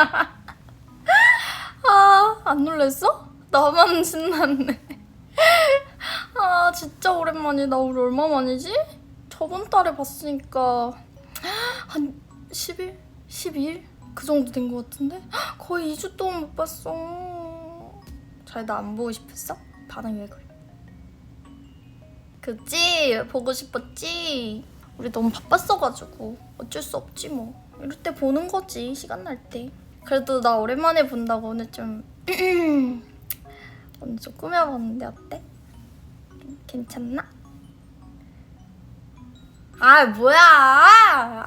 아, 안 놀랬어? 나만 신났네. 아, 진짜 오랜만이다. 우리 얼마 만이지? 저번 달에 봤으니까 한 10일? 12일? 그 정도 된 것 같은데? 거의 2주 동안 못 봤어. 잘 나 안 보고 싶었어? 반응이 왜 그래? 그치? 보고 싶었지? 우리 너무 바빴어가지고 어쩔 수 없지 뭐. 이럴 때 보는 거지, 시간 날 때. 그래도 나 오랜만에 본다고 오늘 좀 오늘 좀 꾸며봤는데 어때? 괜찮나? 아 뭐야?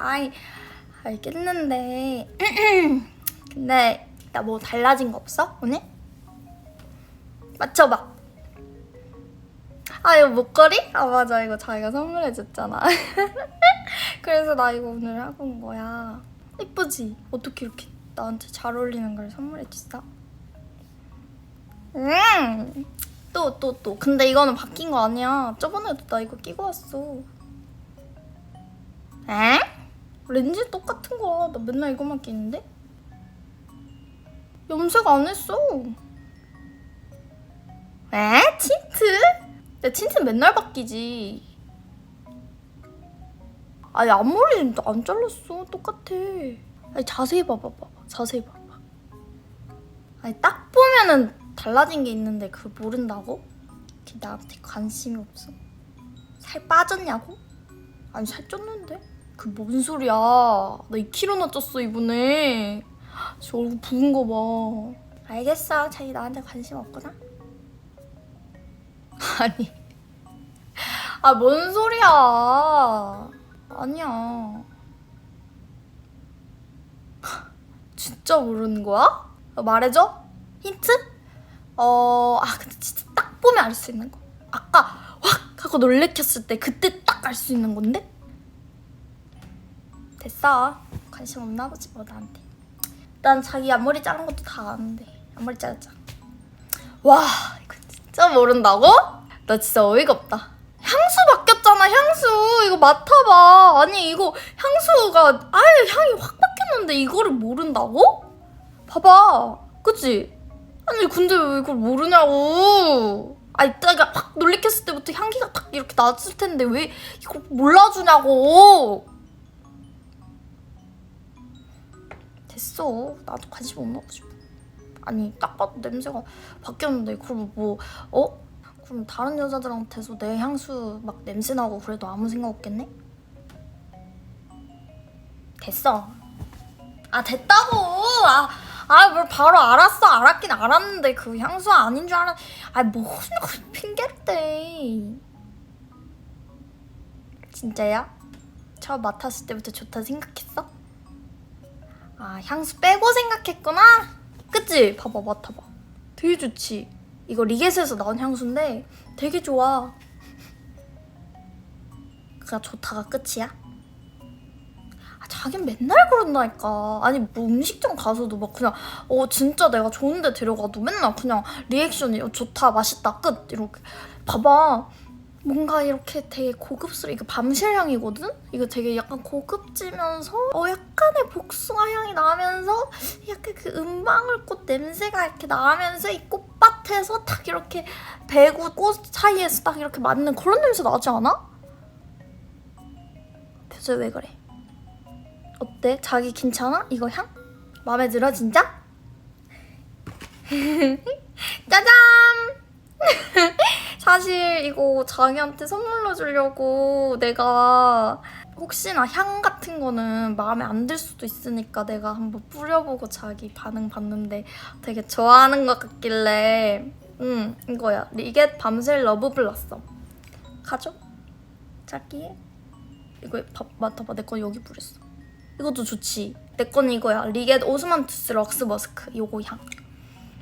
아이 알겠는데 근데 나 뭐 달라진 거 없어 오늘? 맞춰봐. 아 이거 목걸이? 아 맞아 이거 자기가 선물해줬잖아. 그래서 나 이거 오늘 하고 온 거야. 예쁘지? 어떻게 이렇게 나한테 잘 어울리는 걸 선물해줬어? 음. 또 또 또. 근데 이거는 바뀐 거 아니야. 저번에도 나 이거 끼고 왔어. 에? 렌즈 똑같은 거야. 나 맨날 이거만 끼는데? 염색 안 했어. 에? 틴트? 내 틴트 맨날 바뀌지. 아니 앞머리 안 잘랐어. 똑같아. 아니 자세히 봐봐 봐봐. 자세히 봐봐. 아니 딱 보면은 달라진 게 있는데 그걸 모른다고? 걔 나한테 관심이 없어. 살 빠졌냐고? 아니 살 쪘는데? 그 뭔 소리야? 나 2kg나 쪘어 이번에. 저 얼굴 부은 거 봐. 알겠어. 자기 나한테 관심 없구나. 아니. 아 뭔 소리야? 아니야. 진짜 모르는 거야? 어, 말해줘? 힌트? 어, 아, 근데 진짜 딱 보면 알 수 있는 거. 아까 확 하고 놀래켰을 때 그때 딱 알 수 있는 건데? 됐어. 관심 없나 보지 뭐 나한테. 난 자기 앞머리 자른 것도 다 아는데. 앞머리 잘랐잖아. 와, 이거 진짜 모른다고? 나 진짜 어이가 없다. 향수 바뀌었잖아, 향수. 이거 맡아봐. 아니, 이거 향수가 아예 향이 확 바뀌었는데 이거를 모른다고? 봐봐. 그치? 아니, 근데 왜 이걸 모르냐고. 아니, 내가 확 놀래켰을 때부터 향기가 딱 이렇게 났을 텐데 왜 이걸 몰라주냐고. 됐어. 나도 관심 없나 보지. 뭐. 아니, 딱 봐도 냄새가 바뀌었는데 그러면 뭐, 어? 그럼 다른 여자들한테서 내 향수 막 냄새 나고 그래도 아무 생각 없겠네? 됐어. 아 됐다고. 아, 아, 뭘 바로 알았어. 알았긴 알았는데 그 향수 아닌 줄 알았. 아, 무슨 그 핑계를 대. 진짜야? 처음 맡았을 때부터 좋다 생각했어? 아, 향수 빼고 생각했구나. 그치? 봐봐, 맡아봐. 되게 좋지. 이거 리겟에서 나온 향수인데 되게 좋아. 그가 좋다가 끝이야? 아, 자긴 맨날 그런다니까. 아니 뭐 음식점 가서도 막 그냥 어 진짜 내가 좋은데 데려가도 맨날 그냥 리액션이 어, 좋다 맛있다 끝 이렇게 봐봐. 뭔가 이렇게 되게 고급스러워. 이거 밤실 향이거든? 이거 되게 약간 고급지면서 어 약간의 복숭아 향이 나면서 약간 그 은방울꽃 냄새가 이렇게 나면서 이 꽃밭에서 딱 이렇게 배구 꽃 사이에서 딱 이렇게 맞는 그런 냄새 나지 않아? 표정 왜 그래? 어때? 자기 괜찮아? 이거 향? 마음에 들어 진짜? 짜잔! 사실 이거 자기한테 선물로 주려고 내가 혹시나 향 같은 거는 마음에 안 들 수도 있으니까 내가 한번 뿌려보고 자기 반응 봤는데 되게 좋아하는 것 같길래 음 이거야 리겟 밤새 러브 블라썸 가져 자기의 이거 봐, 맡아봐 내 거 여기 뿌렸어 이것도 좋지. 내 거는 이거야. 리겟 오스만투스 럭스 머스크. 요거 향.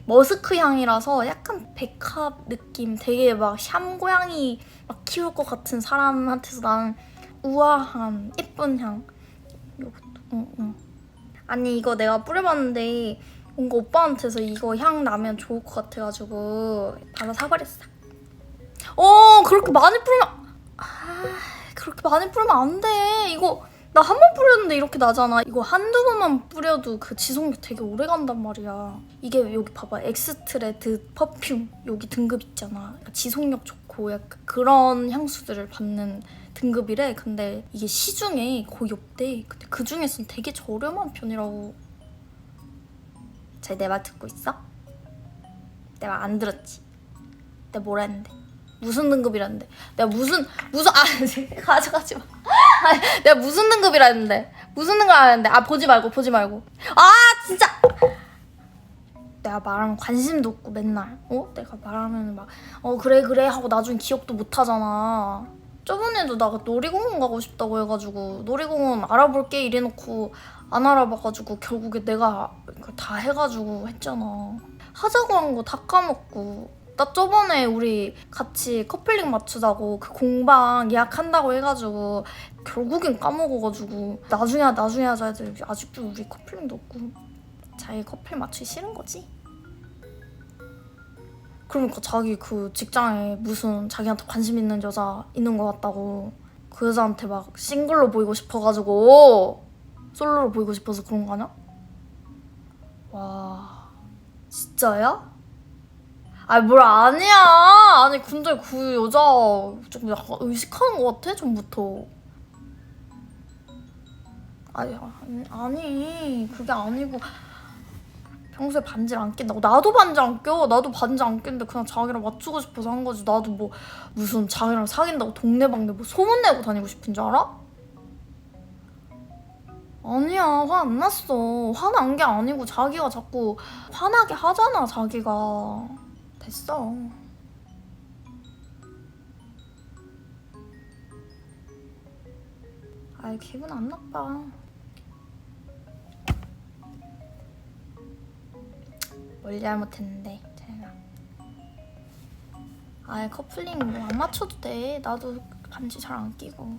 머스크 향이라서 약간 백합 느낌. 되게 막 샴고양이 막 키울 것 같은 사람한테서 나는 우아한 예쁜 향. 이것도. 응, 응. 아니 이거 내가 뿌려봤는데 뭔가 오빠한테서 이거 향 나면 좋을 것 같아가지고 바로 사버렸어. 어 그렇게 많이 뿌리면 아 그렇게 많이 뿌리면 안 돼. 이거 나 한 번 뿌렸는데 이렇게 나잖아. 이거 한두 번만 뿌려도 그 지속력 되게 오래 간단 말이야. 이게 여기 봐봐. 엑스트레드 퍼퓸 여기 등급 있잖아. 그러니까 지속력 좋고 약간 그런 향수들을 받는 등급이래. 근데 이게 시중에 거의 없대. 근데 그 중에서는 되게 저렴한 편이라고. 잘내말 듣고 있어? 내 말 안 들었지? 내가 뭐라 했는데? 무슨 등급이라는데? 내가 무슨 무슨 아 가져가지 마. 아니, 내가 무슨 등급이라 했는데? 무슨 등급 안 했는데? 아 보지 말고 보지 말고. 아 진짜! 내가 말하면 관심도 없고 맨날. 어? 내가 말하면 막 어 그래 그래 하고 나중에 기억도 못 하잖아. 저번에도 나가 놀이공원 가고 싶다고 해가지고 놀이공원 알아볼게 이래놓고 안 알아봐가지고 결국에 내가 다 해가지고 했잖아. 하자고 한 거 다 까먹고 나 저번에 우리 같이 커플링 맞추자고 그 공방 예약한다고 해가지고 결국엔 까먹어가지고 나중에 하- 나중에 하자 해도 아직도 우리 커플링도 없고 자기 커플 맞추기 싫은 거지? 그러니까 자기 그 직장에 무슨 자기한테 관심 있는 여자 있는 것 같다고 그 여자한테 막 싱글로 보이고 싶어가지고 솔로로 보이고 싶어서 그런 거 아니야? 와 진짜야? 아니 뭘 아니야 아니 근데 그 여자 좀 약간 의식하는 것 같아 전부터 아니 아니, 아니 그게 아니고 평소에 반지를 안 낀다고 나도 반지 안 껴. 나도 반지 안 끼는데 그냥 자기랑 맞추고 싶어서 한 거지. 나도 뭐 무슨 자기랑 사귄다고 동네방네 뭐 소문 내고 다니고 싶은 줄 알아? 아니야 화 안 났어. 화난 게 아니고 자기가 자꾸 화나게 하잖아 자기가. 됐어. 아이 기분 안 나빠. 뭘 잘못했는데 제가 아예 커플링 뭐 안 맞춰도 돼 나도 반지 잘 안 끼고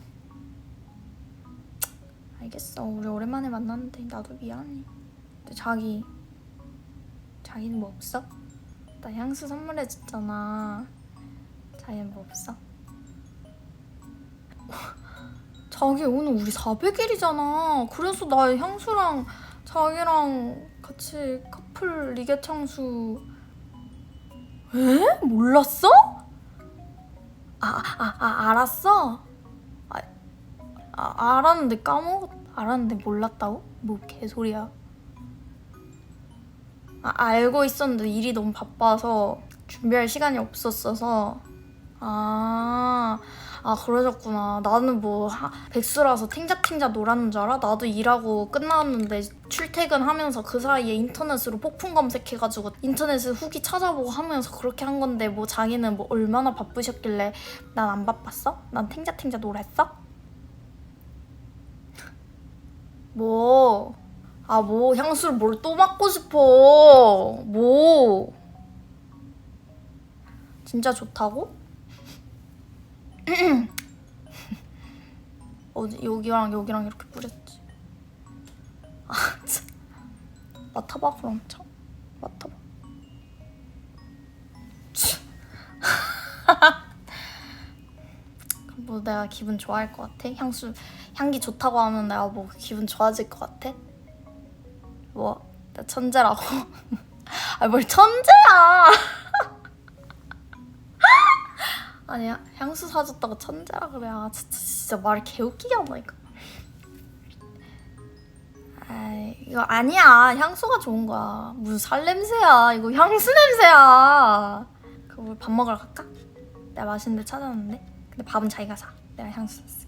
알겠어 우리 오랜만에 만났는데 나도 미안해 근데 자기 자기는 뭐 없어? 나 향수 선물해줬잖아 자기는 뭐 없어? 자기 오늘 우리 400일이잖아 그래서 나 향수랑 자기랑 같이 커플 리게 창수 에? 몰랐어? 아, 아, 아 알았어? 아, 아 알았는데 까먹었 알았는데 몰랐다고? 뭐 개소리야 아, 알고 있었는데 일이 너무 바빠서 준비할 시간이 없었어서 아, 아 그러셨구나. 나는 뭐 하- 백수라서 탱자탱자 놀았는 줄 알아? 나도 일하고 끝났는데 출퇴근하면서 그 사이에 인터넷으로 폭풍 검색해가지고 인터넷에 후기 찾아보고 하면서 그렇게 한 건데 뭐 자기는 뭐 얼마나 바쁘셨길래 난 안 바빴어? 난 탱자탱자 놀았어? 뭐? 아 뭐 향수를 뭘 또 맡고 싶어? 뭐? 진짜 좋다고? 어디 여기랑 여기랑 이렇게 뿌렸지. 아, 참. 맡아봐 그럼 참. 맡아봐. 뭐 내가 기분 좋아할 것 같아? 향수 향기 좋다고 하면 내가 뭐 기분 좋아질 것 같아? 뭐? 나 천재라고? 아 뭘 천재야? 아니야 향수 사줬다고 천재라 그래 아 진짜 진짜 말 개웃기게 한다니까 아 이거 아니야 향수가 좋은 거야 무슨 살 냄새야 이거 향수 냄새야 그거 우리 밥 먹으러 갈까? 내가 맛있는 데 찾았는데 근데 밥은 자기가 사 내가 향수 샀어